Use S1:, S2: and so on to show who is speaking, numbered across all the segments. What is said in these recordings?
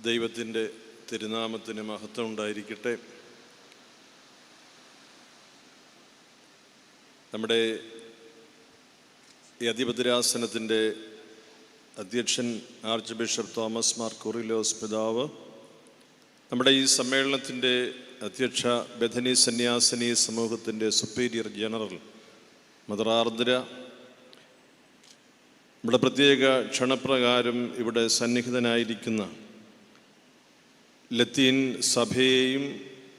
S1: ദൈവത്തിന്റെ തിരുനാമത്തിന് മഹത്വം ഉണ്ടായിരിക്കട്ടെ. നമ്മുടെ അധിപതിരാസനത്തിന്റെ അധ്യക്ഷൻ archbishop Thomas Mar Koorilos പിതാവ് നമ്മുടെ ഈ സമ്മേളനത്തിന്റെ അധ്യക്ഷ ബഥനി സന്യാസിനി സമൂഹത്തിന്റെ സുപ്പീരിയർ ജനറൽ മദർ ആർദ്ര നമ്മുടെ പ്രത്യേക ക്ഷണപ്രകാരം ഇവിടെ സന്നിഹിതനായിരിക്കുന്ന ലത്തീൻ സഭയെയും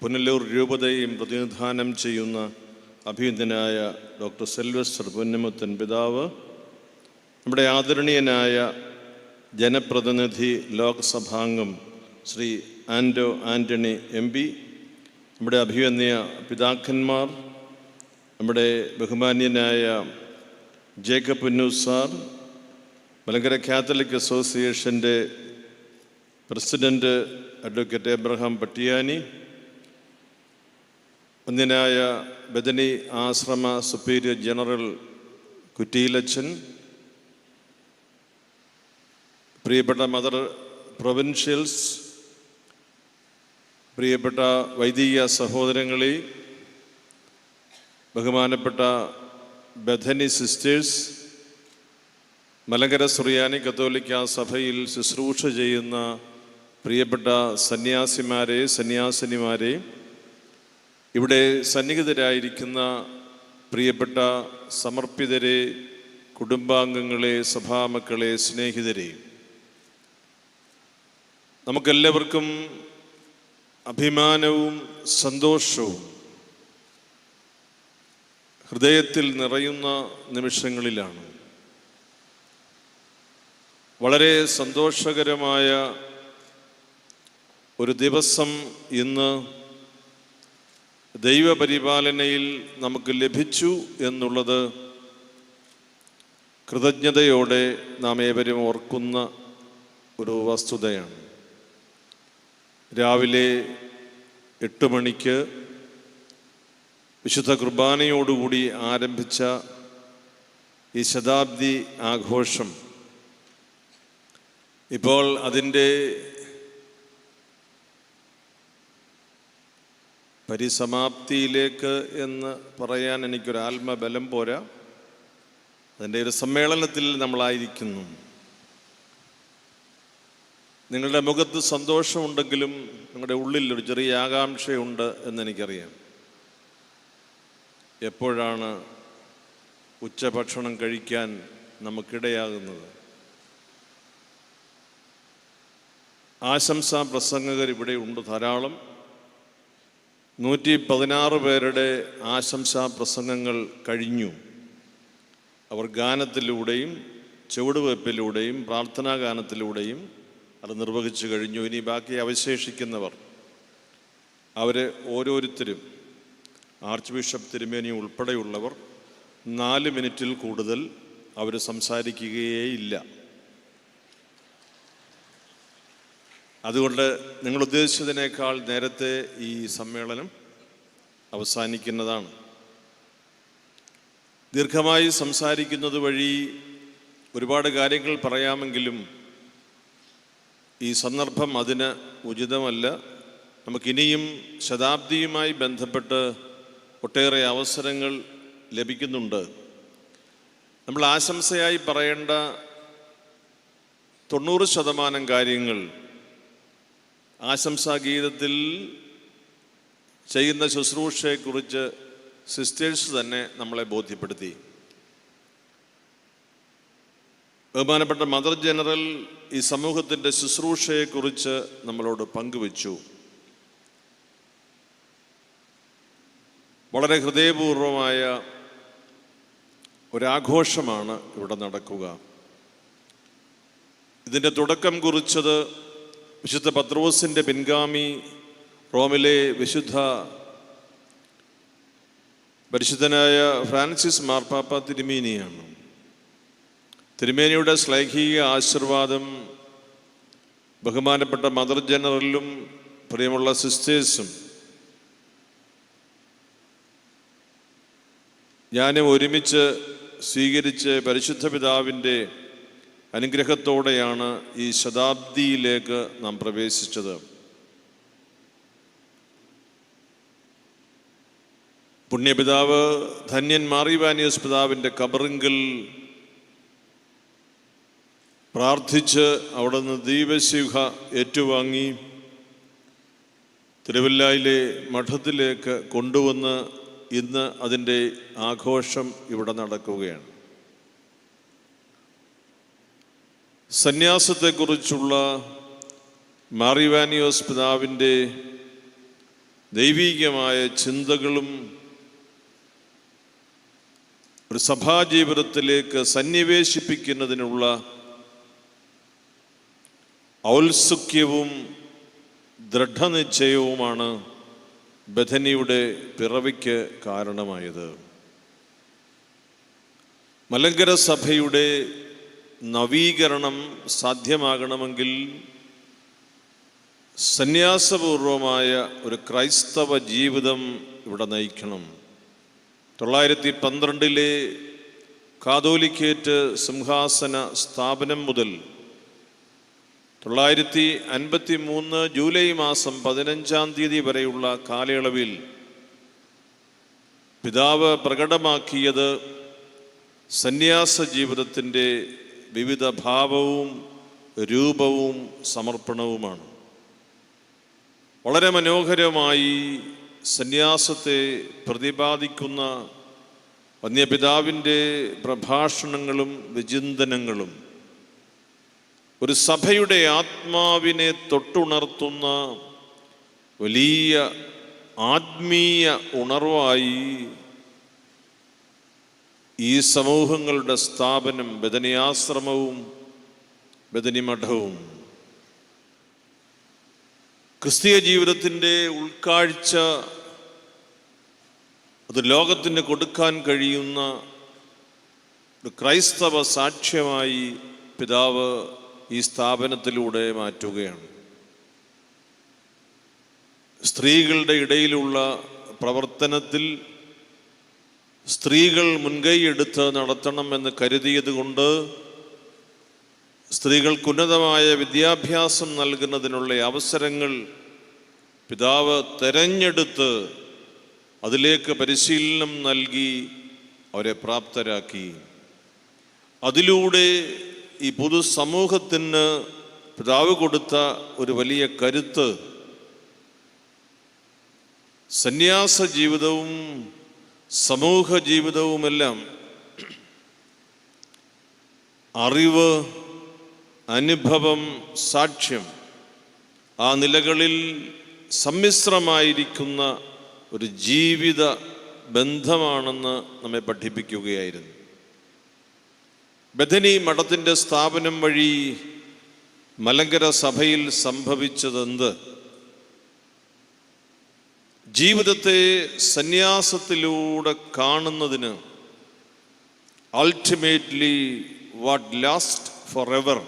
S1: പുനലൂർ രൂപതയെയും പ്രതിനിധാനം ചെയ്യുന്ന അഭിനന്ദനായ ഡോക്ടർ സെൽവസ്റ്റർ പൊന്നമുത്തൻ പിതാവ് നമ്മുടെ ആദരണീയനായ ജനപ്രതിനിധി ലോക്സഭാംഗം ശ്രീ ആൻഡോ ആന്റണി എം പി നമ്മുടെ അഭിവന്യ പിതാക്കന്മാർ നമ്മുടെ ബഹുമാന്യനായ Jacob Punnoose sir Malankara Catholic അസോസിയേഷന്റെ പ്രസിഡന്റ് അഡ്വക്കേറ്റ് എബ്രഹാം പട്ടിയാനി ഒന്നിനായ ബദനി ആശ്രമ സുപ്പീരിയർ ജനറൽ കുറ്റിയിലച്ചൻ പ്രിയപ്പെട്ട മദർ പ്രൊവിൻഷ്യൽസ് പ്രിയപ്പെട്ട വൈദിക സഹോദരങ്ങളെ ബഹുമാനപ്പെട്ട ബഥനി സിസ്റ്റേഴ്സ് മലങ്കര സുറിയാനി കത്തോലിക്ക സഭയിൽ ശുശ്രൂഷ ചെയ്യുന്ന പ്രിയപ്പെട്ട സന്യാസിമാരെ സന്യാസിനിമാരെ ഇവിടെ സന്നിഹിതരായിരിക്കുന്ന പ്രിയപ്പെട്ട സമർപ്പിതരെ കുടുംബാംഗങ്ങളെ സഭാമക്കളെ സ്നേഹിതരെ നമുക്കെല്ലാവർക്കും അഭിമാനവും സന്തോഷവും ഹൃദയത്തിൽ നിറയുന്ന നിമിഷങ്ങളിലാണ്. വളരെ സന്തോഷകരമായ ഒരു ദിവസം ഇന്ന് ദൈവപരിപാലനയിൽ നമുക്ക് ലഭിച്ചു എന്നുള്ളത് കൃതജ്ഞതയോടെ നാം ഏവരും ഓർക്കുന്ന ഒരു വസ്തുതയാണ്. രാവിലെ എട്ട് മണിക്ക് വിശുദ്ധ കുർബാനയോടുകൂടി ആരംഭിച്ച ഈ ശതാബ്ദി ആഘോഷം ഇപ്പോൾ അതിന്റെ പരിസമാപ്തിയിലേക്ക് എന്ന് പറയാൻ എനിക്കൊരു ആത്മബലം പോരാ. അതിന്റെ ഒരു സമ്മേളനത്തിൽ നമ്മളായിരിക്കുന്നു. നിങ്ങളുടെ മുഖത്ത് സന്തോഷമുണ്ടെങ്കിലും നിങ്ങളുടെ ഉള്ളിൽ ഒരു ചെറിയ ആകാംക്ഷയുണ്ട് എന്നെനിക്കറിയാം. എപ്പോഴാണ് ഉച്ചഭക്ഷണം കഴിക്കാൻ നമുക്കിടയാകുന്നത്? ആശംസാ പ്രസംഗകർ ഇവിടെ ഉണ്ട് ധാരാളം. നൂറ്റി പതിനാറ് പേരുടെ ആശംസാ പ്രസംഗങ്ങൾ കഴിഞ്ഞു. അവർ ഗാനത്തിലൂടെയും ചുവടുവയ്പ്പിലൂടെയും പ്രാർത്ഥനാ ഗാനത്തിലൂടെയും അത് നിർവഹിച്ചു കഴിഞ്ഞു. ഇനി ബാക്കി അവശേഷിക്കുന്നവർ അവരെ ഓരോരുത്തരും ആർച്ച് ബിഷപ്പ് തിരുമേനി ഉൾപ്പെടെയുള്ളവർ നാല് മിനിറ്റിൽ കൂടുതൽ അവർ സംസാരിക്കുകയേയില്ല അതുകൊണ്ട് നിങ്ങൾ ഉദ്ദേശിച്ചതിനേക്കാൾ നേരത്തെ ഈ സമ്മേളനം അവസാനിക്കുന്നതാണ്. ദീർഘമായി സംസാരിക്കുന്നത് വഴി ഒരുപാട് കാര്യങ്ങൾ പറയാമെങ്കിലും ഈ സന്ദർഭം അതിന് ഉചിതമല്ല. നമുക്കിനിയും ശതാബ്ദിയുമായി ബന്ധപ്പെട്ട് ഒട്ടേറെ അവസരങ്ങൾ ലഭിക്കുന്നുണ്ട്. നമ്മൾ ആശംസയായി പറയേണ്ട തൊണ്ണൂറ് ശതമാനം കാര്യങ്ങൾ ആശംസാ ഗീതത്തിൽ ചെയ്യുന്ന ശുശ്രൂഷയെക്കുറിച്ച് സിസ്റ്റേഴ്സ് തന്നെ നമ്മളെ ബോധ്യപ്പെടുത്തി. ബഹുമാനപ്പെട്ട മദർ ജനറൽ ഈ സമൂഹത്തിന്റെ ശുശ്രൂഷയെക്കുറിച്ച് നമ്മളോട് പങ്കുവച്ചു. വളരെ ഹൃദയപൂർവമായ ഒരാഘോഷമാണ് ഇവിടെ നടക്കുക. ഇതിന്റെ തുടക്കം കുറിച്ചത് വിശുദ്ധ പത്രോസിന്റെ പിൻഗാമി റോമിലെ വിശുദ്ധ പരിശുദ്ധനായ ഫ്രാൻസിസ് മാർപ്പാപ്പ തിരുമേനിയാണ്. തിരുമേനിയുടെ ശ്ലൈഹിക ആശീർവാദം ബഹുമാനപ്പെട്ട മദർ ജനറലും പ്രിയമുള്ള സിസ്റ്റേഴ്സും ഞാനും ഒരുമിച്ച് സ്വീകരിച്ച് പരിശുദ്ധ പിതാവിന്റെ അനുഗ്രഹത്തോടെയാണ് ഈ ശതാബ്ദിയിലേക്ക് നാം പ്രവേശിച്ചത്. പുണ്യപിതാവ് ധന്യൻ മാറിവാനിയസ് പിതാവിന്റെ കബറിങ്കിൽ പ്രാർത്ഥിച്ച് അവിടെ നിന്ന് ദീപശിഖ ഏറ്റുവാങ്ങി തിരുവല്ലായിലെ മഠത്തിലേക്ക് കൊണ്ടുവന്ന് ഇന്ന് അതിന്റെ ആഘോഷം ഇവിടെ നടക്കുകയാണ്. സന്യാസത്തെക്കുറിച്ചുള്ള മാറിവാനിയോസ് പിതാവിന്റെ ദൈവീകമായ ചിന്തകളും ഒരു സഭാജീവിതത്തിലേക്ക് സന്നിവേശിപ്പിക്കുന്നതിനുള്ള ഔത്സുക്യവും ദൃഢനിശ്ചയവുമാണ് ബഥനിയുടെ പിറവിക്ക് കാരണമായത്. മലങ്കര സഭയുടെ നവീകരണം സാധ്യമാകണമെങ്കിൽ സന്യാസപൂർവമായ ഒരു ക്രൈസ്തവ ജീവിതം ഇവിടെ നയിക്കണം. തൊള്ളായിരത്തി പന്ത്രണ്ടിലെ കാതോലിക്കേറ്റ് സിംഹാസന സ്ഥാപനം മുതൽ തൊള്ളായിരത്തി അൻപത്തി മൂന്ന് ജൂലൈ മാസം പതിനഞ്ചാം തീയതി വരെയുള്ള കാലയളവിൽ പിതാവ് പ്രകടമാക്കിയത് സന്യാസ ജീവിതത്തിന്റെ വിവിധ ഭാവവും രൂപവും സമർപ്പണവുമാണ്. വളരെ മനോഹരമായി സന്യാസത്തെ പ്രതിപാദിക്കുന്ന വന്യപിതാവിന്റെ പ്രഭാഷണങ്ങളും വിചിന്തനങ്ങളും ഒരു സഭയുടെ ആത്മാവിനെ തൊട്ടുണർത്തുന്ന വലിയ ആത്മീയ ഉണർവായി ഈ സമൂഹങ്ങളുടെ സ്ഥാപനം ബദനിയാശ്രമവും ബദനിമഠവും. ക്രിസ്തീയ ജീവിതത്തിന്റെ ഉൾക്കാഴ്ച അത് ലോകത്തിന് കൊടുക്കാൻ കഴിയുന്ന ഒരു ക്രൈസ്തവ സാക്ഷ്യമായി പിതാവ് ഈ സ്ഥാപനത്തിലൂടെ മാറ്റുകയാണ്. സ്ത്രീകളുടെ ഇടയിലുള്ള പ്രവർത്തനത്തിൽ സ്ത്രീകൾ മുൻകൈയെടുത്ത് കൊണ്ട് സ്ത്രീകൾക്ക് ഉന്നതമായ വിദ്യാഭ്യാസം നൽകുന്നതിനുള്ള അവസരങ്ങൾ പിതാവ് തെരഞ്ഞെടുത്ത് അതിലേക്ക് പരിശീലനം നൽകി അവരെ പ്രാപ്തരാക്കി. അതിലൂടെ ഈ പൊതുസമൂഹത്തിന് പിതാവ് കൊടുത്ത ഒരു വലിയ കരുത്ത്. സന്യാസ ജീവിതവും സമൂഹ ജീവിതവുമെല്ലാം അറിവ് അനുഭവം സാക്ഷ്യം ആ നിലകളിൽ സമ്മിശ്രമായിരിക്കുന്ന ഒരു ജീവിത ബന്ധമാണെന്ന് നമ്മെ പഠിപ്പിക്കുകയായിരുന്നു. ബഥനി മഠത്തിന്റെ സ്ഥാപനം വഴി മലങ്കര സഭയിൽ സംഭവിച്ചതെന്ത്? ജീവിതത്തെ സന്യാസത്തിലൂടെ കാണുന്നതിന് ultimately what last for ever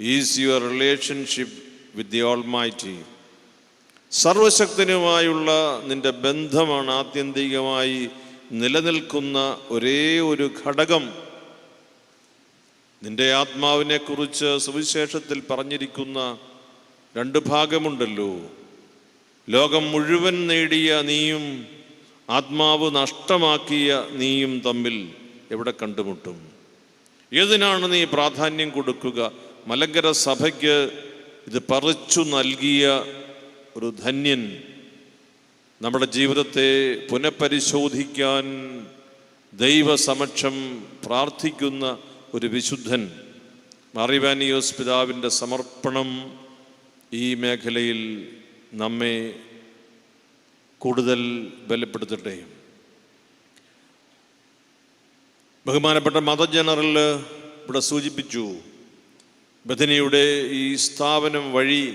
S1: is your relationship with the almighty സർവശക്തനുമായുള്ള നിന്റെ ബന്ധമാണ് ആത്യന്തികമായി നിലനിൽക്കുന്ന ഒരേ ഒരു ഘടകം. നിന്റെ ആത്മാവിനെ കുറിച്ച് സുവിശേഷത്തിൽ പറഞ്ഞിരിക്കുന്ന രണ്ട് ഭാഗമുണ്ടല്ലോ. ലോകം മുഴുവൻ നേടിയ നീയും ആത്മാവ് നഷ്ടമാക്കിയ നീയും തമ്മിൽ എവിടെ കണ്ടുമുട്ടും? ഏതിനാണ് നീ പ്രാധാന്യം കൊടുക്കുക? മലങ്കര സഭയ്ക്ക് ഇത് പറിച്ചു നൽകിയ ഒരു ധന്യൻ നമ്മുടെ ജീവിതത്തെ പുനഃപരിശോധിക്കാൻ ദൈവസമക്ഷം പ്രാർത്ഥിക്കുന്ന ഒരു വിശുദ്ധൻ മാറിവാനിയോസ് പിതാവിന്റെ സമർപ്പണം ഈ മേഖലയിൽ നമ്മെ കൂടുതൽ ബലപ്പെടുത്തട്ടെ. ബഹുമാനപ്പെട്ട മത ജനറൽ ഇവിടെ സൂചിപ്പിച്ചു ബഥനിയുടെ ഈ സ്ഥാപനം വഴി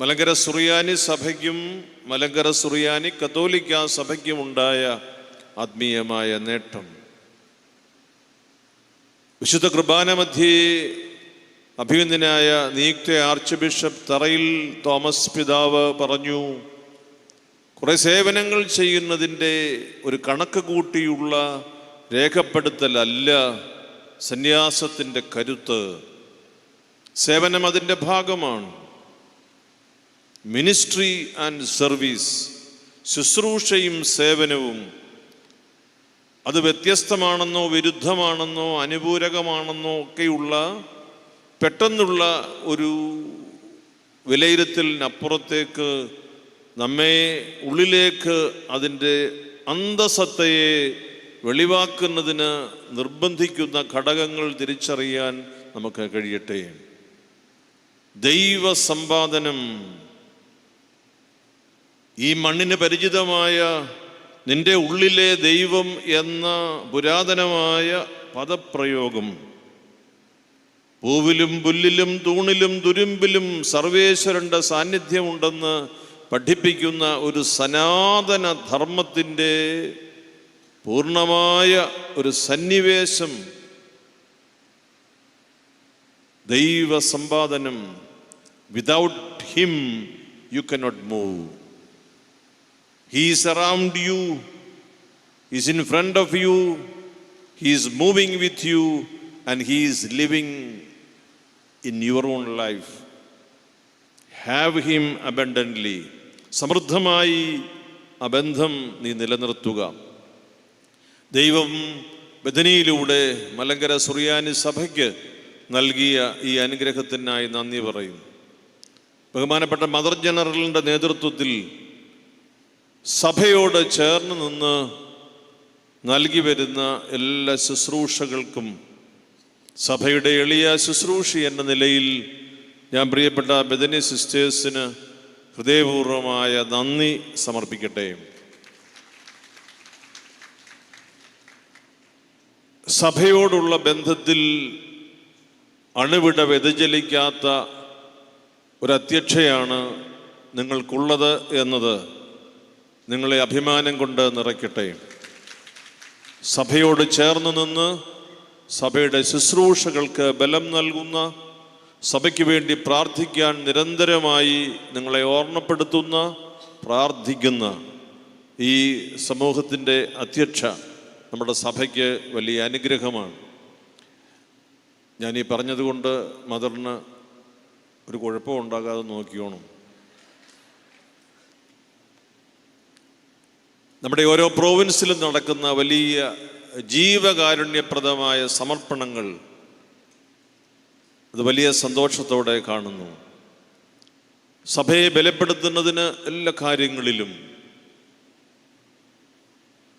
S1: മലങ്കര സുറിയാനി സഭയ്ക്കും മലങ്കര സുറിയാനി കത്തോലിക്ക സഭയ്ക്കും ഉണ്ടായ ആത്മീയമായ നേട്ടം. വിശുദ്ധ കുർബാന മധ്യേ അഭിനന്ദനായ നിയുക്ത ആർച്ച് ബിഷപ്പ് തറയിൽ തോമസ് പിതാവ് പറഞ്ഞു കുറേ സേവനങ്ങൾ ചെയ്യുന്നതിന്റെ ഒരു കണക്ക് കൂട്ടിയുള്ള രേഖപ്പെടുത്തലല്ല സന്യാസത്തിന്റെ കരുത്ത്. സേവനം അതിന്റെ ഭാഗമാണ്. മിനിസ്ട്രി ആൻഡ് സർവീസ് ശുശ്രൂഷയും സേവനവും അത് വ്യത്യസ്തമാണെന്നോ വിരുദ്ധമാണെന്നോ അനുപൂരകമാണെന്നോ ഒക്കെയുള്ള പെട്ടെന്നുള്ള ഒരു വിലയിരുത്തലിനപ്പുറത്തേക്ക് നമ്മെ ഉള്ളിലേക്ക് അതിന്റെ അന്തസത്തയെ വെളിവാക്കുന്നതിന് നിർബന്ധിക്കുന്ന ഘടകങ്ങൾ തിരിച്ചറിയാൻ നമുക്ക് കഴിയട്ടെ. ദൈവസമ്പാദനം ഈ മണ്ണിന് പരിചിതമായ നിന്റെ ഉള്ളിലെ ദൈവം എന്ന പുരാതനമായ പദപ്രയോഗം പൂവിലും പുല്ലിലും തൂണിലും തുരുമ്പിലും സർവേശ്വരന്റെ സാന്നിധ്യമുണ്ടെന്ന് പഠിപ്പിക്കുന്ന ഒരു സനാതന ധർമ്മത്തിന്റെ പൂർണമായ ഒരു സന്നിവേശം ദൈവ ദൈവസമ്പാദനം without him you cannot move he's around you is in front of you he's moving with you and he's you, and your own life have him abundantly. സമൃദ്ധമായി ആ ബന്ധം നീ നിലനിർത്തുക. ദൈവം ബദനിയിലൂടെ മലങ്കര സുറിയാനി സഭയ്ക്ക് നൽകിയ ഈ അനുഗ്രഹത്തിനായി നന്ദി പറയും. ബഹുമാനപ്പെട്ട മദർ ജനറലിന്റെ നേതൃത്വത്തിൽ സഭയോട് ചേർന്ന് നിന്ന് നൽകി വരുന്ന എല്ലാ ശുശ്രൂഷകൾക്കും സഭയുടെ എളിയ ശുശ്രൂഷി എന്ന നിലയിൽ ഞാൻ പ്രിയപ്പെട്ട ബദനി സിസ്റ്റേഴ്സിന് ഹൃദയപൂർവമായ നന്ദി സമർപ്പിക്കട്ടെ. സഭയോടുള്ള ബന്ധത്തിൽ അണുവിട വ്യതിചലിക്കാത്ത ഒരധ്യക്ഷയാണ് നിങ്ങൾക്കുള്ളത് എന്നത് നിങ്ങളെ അഭിമാനം കൊണ്ട് നിറയ്ക്കട്ടെ. സഭയോട് ചേർന്ന് നിന്ന് സഭയുടെ ശുശ്രൂഷകൾക്ക് ബലം നൽകുന്ന സഭയ്ക്ക് വേണ്ടി പ്രാർത്ഥിക്കാൻ നിരന്തരമായി നിങ്ങളെ ഓർമ്മപ്പെടുത്തുന്ന പ്രാർത്ഥിക്കുന്ന ഈ സമൂഹത്തിന്റെ അധ്യക്ഷ നമ്മുടെ സഭയ്ക്ക് വലിയ അനുഗ്രഹമാണ്. ഞാൻ ഈ പറഞ്ഞതുകൊണ്ട് മദറിന് ഒരു കുഴപ്പം ഉണ്ടാകാതെ നോക്കിയോണം നമ്മുടെ ഓരോ പ്രോവിൻസിലും നടക്കുന്ന വലിയ ജീവകാരുണ്യപ്രദമായ സമർപ്പണങ്ങൾ അത് വലിയ സന്തോഷത്തോടെ കാണുന്നു. സഭയെ ബലപ്പെടുത്തുന്നതിന് എല്ലാ കാര്യങ്ങളിലും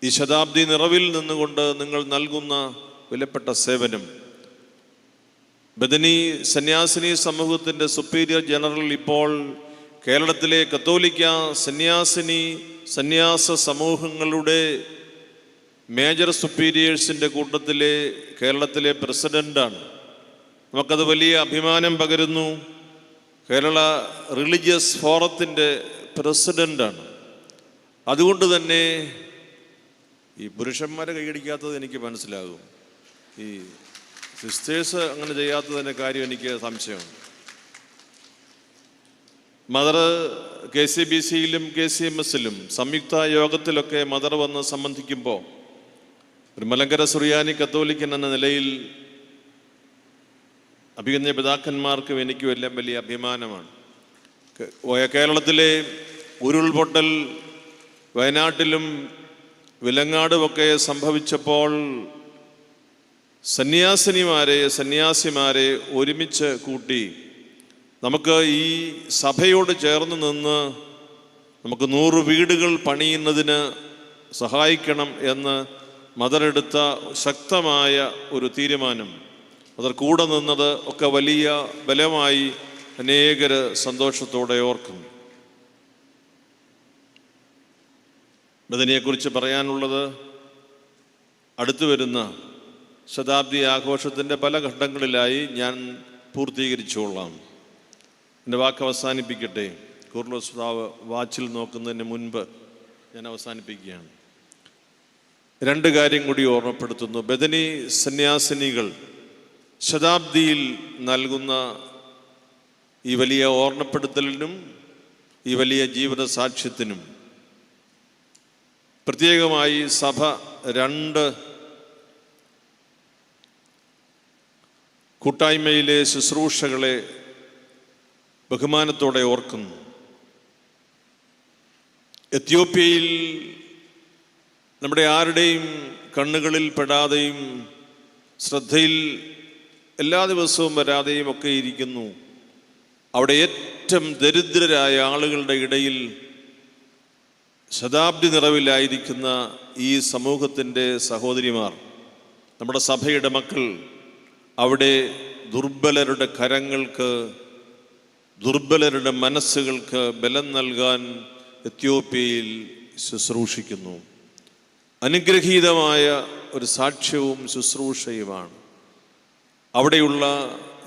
S1: ഈ ശതാബ്ദി നിറവിൽ നിന്നുകൊണ്ട് നിങ്ങൾ നൽകുന്ന വിലപ്പെട്ട സേവനം. ബദനി സന്യാസിനി സമൂഹത്തിന്റെ സുപ്പീരിയർ ജനറൽ ഇപ്പോൾ കേരളത്തിലെ കത്തോലിക്ക സന്യാസിനി സന്യാസ സമൂഹങ്ങളുടെ മേജർ സുപ്പീരിയേഴ്സിന്റെ കൂട്ടത്തിലെ കേരളത്തിലെ പ്രസിഡന്റാണ് നമുക്കത് വലിയ അഭിമാനം പകരുന്നു. കേരള റിലീജിയസ് ഫോറത്തിന്റെ പ്രസിഡന്റാണ് അതുകൊണ്ട് തന്നെ ഈ പുരുഷന്മാരെ കൈയടിക്കാത്തത് എനിക്ക് മനസ്സിലാകും. ഈ സിസ്റ്റേഴ്സ് അങ്ങനെ ചെയ്യാത്തതിന്റെ കാര്യം എനിക്ക് സംശയമാണ്. മദർ കെ സി ബി സിയിലും കെ സി എം എസിലും സംയുക്ത യോഗത്തിലൊക്കെ മദർ വന്ന് സംബന്ധിക്കുമ്പോൾ ഒരു മലങ്കര സുറിയാനി കത്തോലിക്കൻ എന്ന നിലയിൽ അഭിഗന്യ പിതാക്കന്മാർക്കും എനിക്കും എല്ലാം വലിയ അഭിമാനമാണ്. കേരളത്തിലെ ഉരുൾപൊട്ടൽ വയനാട്ടിലും വിലങ്ങാടുമൊക്കെ സംഭവിച്ചപ്പോൾ സന്യാസിനിമാരെ സന്യാസിമാരെ ഒരുമിച്ച് കൂട്ടി നമുക്ക് ഈ സഭയോട് ചേർന്ന് നിന്ന് നമുക്ക് നൂറ് വീടുകൾ പണിയുന്നതിന് സഹായിക്കണം എന്ന് മദറെടുത്ത ശക്തമായ ഒരു തീരുമാനം. മദർ കൂടെ നിന്നത് ഒക്കെ വലിയ ബലമായി അനേകർ സന്തോഷത്തോടെ ഓർക്കും. ബദനിയെക്കുറിച്ച് പറയാനുള്ളത് അടുത്തു വരുന്ന ശതാബ്ദി ആഘോഷത്തിന്റെ പല ഘട്ടങ്ങളിലായി ഞാൻ പൂർത്തീകരിച്ചുകൊള്ളാം എന്റെ വാക്ക് അവസാനിപ്പിക്കട്ടെ. കുർലോസ്താവ് വാച്ചിൽ നോക്കുന്നതിന് മുൻപ് ഞാൻ അവസാനിപ്പിക്കുകയാണ്. രണ്ട് കാര്യം കൂടി ഓർമ്മപ്പെടുത്തുന്നു. ബദനി സന്യാസിനികൾ ശതാബ്ദിയിൽ നൽകുന്ന ഈ വലിയ ഓർമ്മപ്പെടുത്തലിനും ഈ വലിയ ജീവിത സാക്ഷ്യത്തിനും പ്രത്യേകമായി സഭ രണ്ട് കൂട്ടായ്മയിലെ ശുശ്രൂഷകളെ ബഹുമാനത്തോടെ ഓർക്കുന്നു. എത്യോപ്യയിൽ നമ്മുടെ ആരുടെയും കണ്ണുകളിൽ പെടാതെയും ശ്രദ്ധയിൽ എല്ലാ ദിവസവും വരാതെയും ഒക്കെ ഇരിക്കുന്നു. അവിടെ ഏറ്റവും ദരിദ്രരായ ആളുകളുടെ ഇടയിൽ ശതാബ്ദി നിറവിലായിരിക്കുന്ന ഈ സമൂഹത്തിന്റെ സഹോദരിമാർ നമ്മുടെ സഭയുടെ മക്കൾ അവിടെ ദുർബലരുടെ കരങ്ങൾക്ക് ദുർബലരുടെ മനസ്സുകൾക്ക് ബലം നൽകാൻ എത്യോപ്യയിൽ ശുശ്രൂഷിക്കുന്നു. അനുഗ്രഹീതമായ ഒരു സാക്ഷ്യവും ശുശ്രൂഷയുമാണ്. അവിടെയുള്ള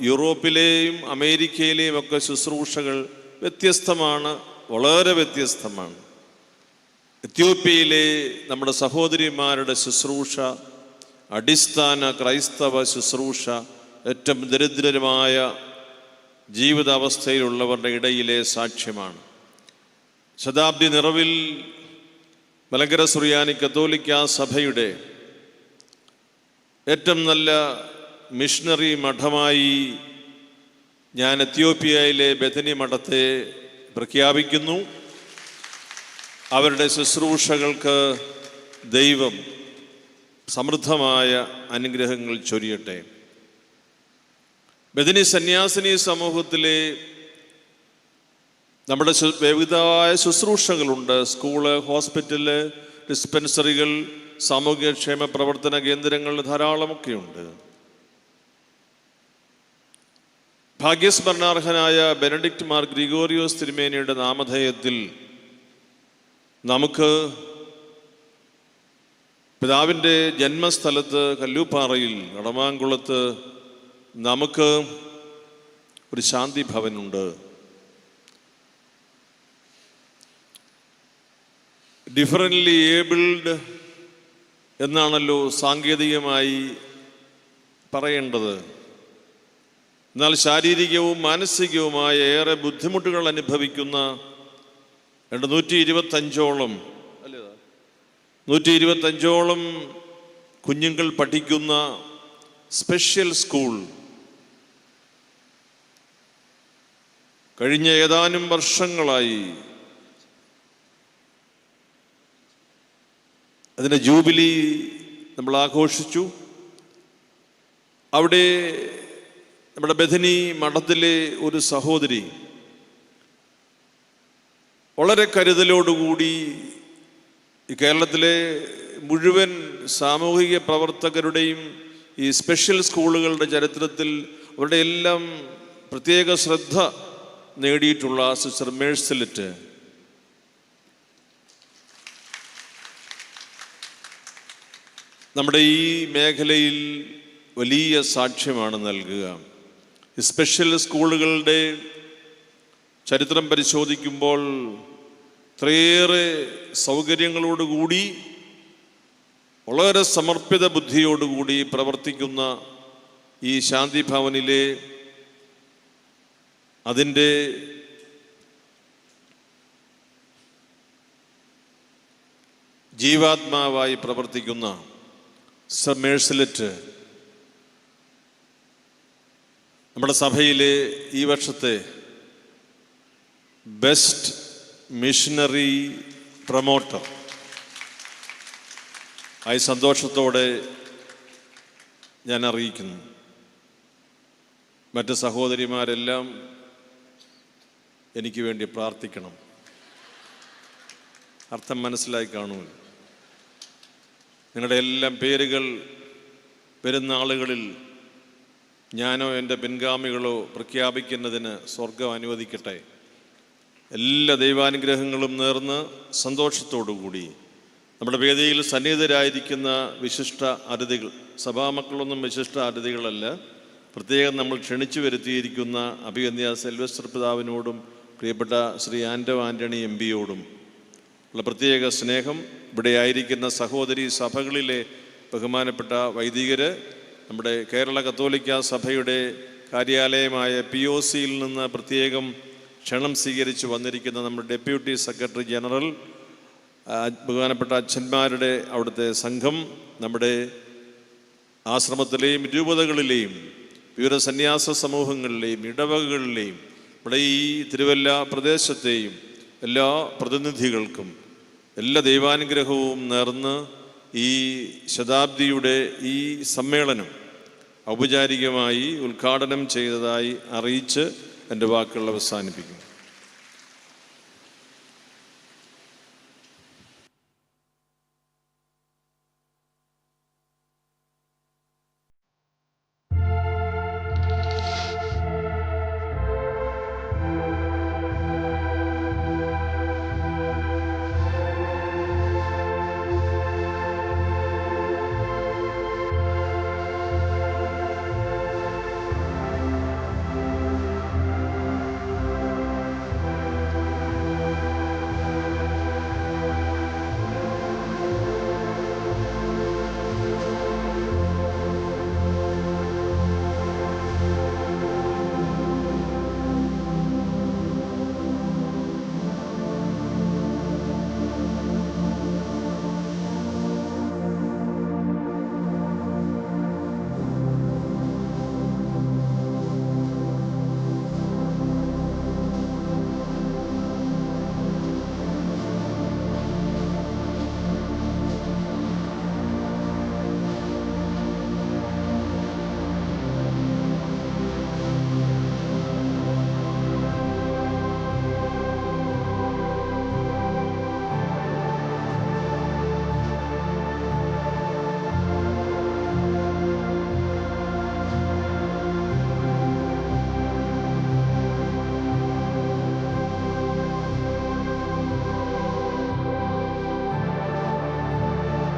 S1: യൂറോപ്പിലെയും അമേരിക്കയിലെയും ഒക്കെ ശുശ്രൂഷകൾ വ്യത്യസ്തമാണ് വളരെ വ്യത്യസ്തമാണ്. എത്യോപ്യയിലെ നമ്മുടെ സഹോദരിമാരുടെ ശുശ്രൂഷ അടിസ്ഥാന ക്രൈസ്തവ ശുശ്രൂഷ ഏറ്റവും ദരിദ്രരുമായ ജീവിതാവസ്ഥയിലുള്ളവരുടെ ഇടയിലെ സാക്ഷ്യമാണ്. ശതാബ്ദി നിറവിൽ മലങ്കര സുറിയാനി കത്തോലിക്ക സഭയുടെ ഏറ്റവും നല്ല മിഷണറി മഠമായി ഞാൻ എത്യോപ്യയിലെ ബഥനി മഠത്തെ പ്രഖ്യാപിക്കുന്നു. അവരുടെ ശുശ്രൂഷകൾക്ക് ദൈവം സമൃദ്ധമായ അനുഗ്രഹങ്ങൾ ചൊരിയട്ടെ. ബഥനി സന്യാസിനി സമൂഹത്തിലെ നമ്മുടെ വിവിധമായ ശുശ്രൂഷകളുണ്ട്. സ്കൂൾ ഹോസ്പിറ്റൽ ഡിസ്പെൻസറികൾ സാമൂഹ്യക്ഷേമ പ്രവർത്തന കേന്ദ്രങ്ങൾ ധാരാളമൊക്കെയുണ്ട്. ഭാഗ്യസ്മരണാർഹനായ ബെനഡിക്ട് മാർ ഗ്രിഗോറിയോസ് തിരുമേനിയുടെ നാമധേയത്തിൽ നമുക്ക് പിതാവിന്റെ ജന്മസ്ഥലത്ത് കല്ലൂപ്പാറയിൽ എടമാങ്കുളത്ത് നമുക്ക് ഒരു ശാന്തി ഭവനുണ്ട് ഡിഫറന്റ്ലി ഏബിൾഡ് എന്നാണല്ലോ സാങ്കേതികമായി പറയേണ്ടത്. എന്നാൽ ശാരീരികവും മാനസികവുമായ ഏറെ ബുദ്ധിമുട്ടുകൾ അനുഭവിക്കുന്ന നൂറ്റി ഇരുപത്തഞ്ചോളം നൂറ്റി ഇരുപത്തഞ്ചോളം കുഞ്ഞുങ്ങൾ പഠിക്കുന്ന സ്പെഷ്യൽ സ്കൂൾ കഴിഞ്ഞ ഏതാനും വർഷങ്ങളായി അതിന്റെ ജൂബിലി നമ്മൾ ആഘോഷിച്ചു. അവിടെ നമ്മുടെ ബഥനി മഠത്തിലെ ഒരു സഹോദരി വളരെ കരുതലോടുകൂടി ഈ കേരളത്തിലെ മുഴുവൻ സാമൂഹിക പ്രവർത്തകരുടെയും ഈ സ്പെഷ്യൽ സ്കൂളുകളുടെ ചരിത്രത്തിൽ അവരുടെ എല്ലാം പ്രത്യേക ശ്രദ്ധ നേടിയിട്ടുള്ള സിസ്റ്റർ മേഴ്സലിറ്റ് നമ്മുടെ ഈ മേഖലയിൽ വലിയ സാക്ഷ്യമാണ് നൽകുക. സ്പെഷ്യൽ സ്കൂളുകളുടെ ചരിത്രം പരിശോധിക്കുമ്പോൾ ഇത്രയേറെ സൗകര്യങ്ങളോടുകൂടി വളരെ സമർപ്പിത ബുദ്ധിയോടുകൂടി പ്രവർത്തിക്കുന്ന ഈ ശാന്തി ഭവനിലെ അതിന്റെ ജീവാത്മാവായി പ്രവർത്തിക്കുന്ന സമേഴ്സലറ്റ് നമ്മുടെ സഭയിലെ ഈ വർഷത്തെ ബെസ്റ്റ് മിഷനറി പ്രൊമോട്ടർ. ആയി സന്തോഷത്തോടെ ഞാൻ അറിയിക്കുന്നു. മറ്റ് സഹോദരിമാരെല്ലാം എനിക്ക് വേണ്ടി പ്രാർത്ഥിക്കണം. അർത്ഥം മനസ്സിലായി കാണുമല്ലോ. നിങ്ങളുടെ എല്ലാം പേരുകൾ വരുന്ന ആളുകളിൽ ഞാനോ എന്റെ പിൻഗാമികളോ പ്രഖ്യാപിക്കുന്നതിന് സ്വർഗം അനുവദിക്കട്ടെ. എല്ലാ ദൈവാനുഗ്രഹങ്ങളും നേർന്ന് സന്തോഷത്തോടുകൂടി. നമ്മുടെ വേദിയിൽ സന്നിഹിതരായിരിക്കുന്ന വിശിഷ്ട അതിഥികൾ സഭാമക്കളൊന്നും വിശിഷ്ട അതിഥികളല്ല. പ്രത്യേകം നമ്മൾ ക്ഷണിച്ചു വരുത്തിയിരിക്കുന്ന അഭിഗന്യ സെൽവസ്റ്റർ പിതാവിനോടും പ്രിയപ്പെട്ട ശ്രീ ആന്റോ ആന്റണി എം പിയോടും ഉള്ള പ്രത്യേക സ്നേഹം ഇവിടെ ആയിരിക്കുന്ന സഹോദരി സഭകളിലെ ബഹുമാനപ്പെട്ട വൈദികര് നമ്മുടെ കേരള കത്തോലിക്ക സഭയുടെ കാര്യാലയമായ പി ഒ സിയിൽ നിന്ന് പ്രത്യേകം ക്ഷണം സ്വീകരിച്ച് വന്നിരിക്കുന്ന നമ്മുടെ ഡെപ്യൂട്ടി സെക്രട്ടറി ജനറൽ ബഹുമാനപ്പെട്ട അച്ഛന്മാരുടെ അവിടുത്തെ സംഘം നമ്മുടെ ആശ്രമത്തിലെയും രൂപതകളിലെയും വിവിധ സന്യാസ സമൂഹങ്ങളിലെയും ഇടവകകളിലെയും നമ്മുടെ ഈ തിരുവല്ല പ്രദേശത്തെയും എല്ലാ പ്രതിനിധികൾക്കും എല്ലാ ദൈവാനുഗ്രഹവും നേർന്ന് ഈ ശതാബ്ദിയുടെ ഈ സമ്മേളനം ഔപചാരികമായി ഉദ്ഘാടനം ചെയ്തതായി അറിയിച്ച് എന്റെ വാക്കുകൾ അവസാനിപ്പിക്കുന്നു.